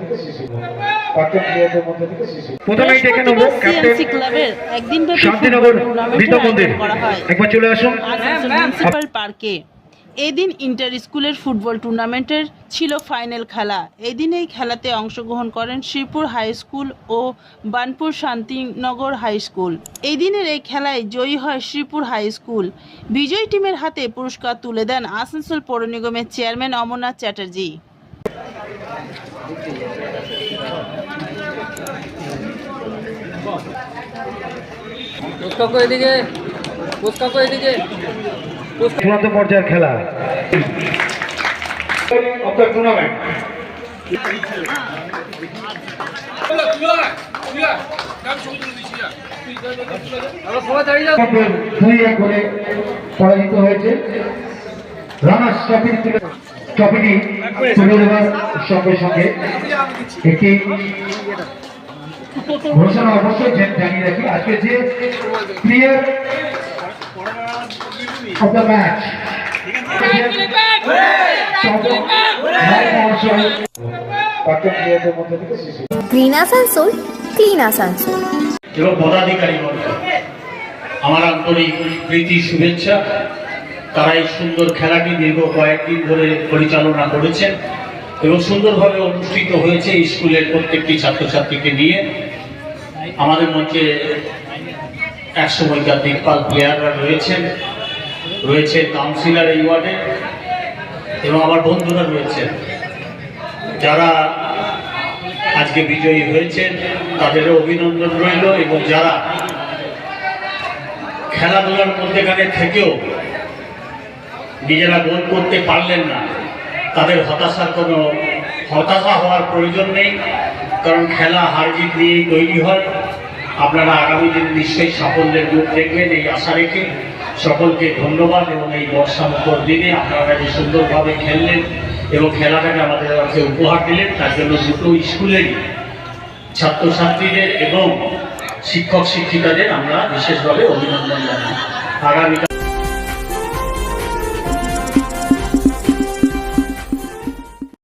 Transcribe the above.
থেকে শিশু। প্রাক্তন প্লেয়ারদের মধ্যে থেকে শিশু। প্রথমেই দেখে নেব ক্যাপ্টেন ক্লাবের একদিনব্যাপী শান্তিনগর বিদ্যা মন্দির। আয়োজন করা হয়। একবার চলে আসুন। মিউনিসিপাল পার্কে এদিন ইন্টার স্কুলের ফুটবল টুর্নামেন্টের ছিল ফাইনাল খেলা। এদিন এই খেলাতে অংশগ্রহণ করেন শ্রীপুর হাই স্কুল ও বানপুর শান্তিনগর হাই স্কুল এই দিনের এই খেলায় জয়ী হয় শ্রীপুর হাই স্কুল বিজয়ী টিমের হাতে পুরস্কার তুলে দেন আসানসোল পৌর নিগমের চেয়ারম্যান অমরনাথ চ্যাটার্জি। চূড়ান্ত পর্যায়ের খেলা। টুর্নামেন্ট দুই এক করে পরাজিত হয়েছে। রানার্স ট্রফি তুলে ট্রফিটি তুলে দেওয়ার সঙ্গে সঙ্গে একটি ঘোষণা অবশ্যই জানিয়ে রাখি। আজকে যে প্লেয়ার অফ দ্য ম্যাচ প্রাক্তন প্লেয়ারদের মধ্যে থেকে শিশু গ্রিন আসানসোল ক্লিন আসানসোল এবং পদাধিকারী আমার আন্তরিক প্রীতি শুভেচ্ছা। তারা এই সুন্দর খেলাটি দীর্ঘ কয়েকদিন ধরে পরিচালনা করেছেন এবং সুন্দরভাবে অনুষ্ঠিত হয়েছে স্কুলের প্রত্যেকটি ছাত্রছাত্রীকে নিয়ে। আমাদের মধ্যে এক সময়কার দিকপাল প্লেয়াররা রয়েছেন। রয়েছে কাউন্সিলর এই ওয়ার্ডে এবং আমার বন্ধুরা রয়েছেন। যারা আজকে বিজয়ী হয়েছেন, তাদেরও অভিনন্দন রইল এবং যারা খেলাধুলার মধ্যেখানে থেকেও নিজেরা গোল করতে পারলেন না। তাদের হতাশার কোনো হতাশা হওয়ার প্রয়োজন নেই, কারণ খেলা হার জিত নিয়েই তৈরি হয়। আপনারা আগামী দিন নিশ্চয়ই সাফল্যের মুখ দেখবেন, এই আশা রেখে সকলকে ধন্যবাদ এবং এই বর্ষা বর্ষামুখর দিনে আপনারা যে সুন্দরভাবে খেললেন এবং খেলাটাকে আমাদের কাছে উপহার দিলেন, তার জন্য দুটো স্কুলেরই ছাত্রছাত্রীদের এবং শিক্ষক শিক্ষিকাদের আমরা বিশেষভাবে অভিনন্দন জানাই। আগামীকাল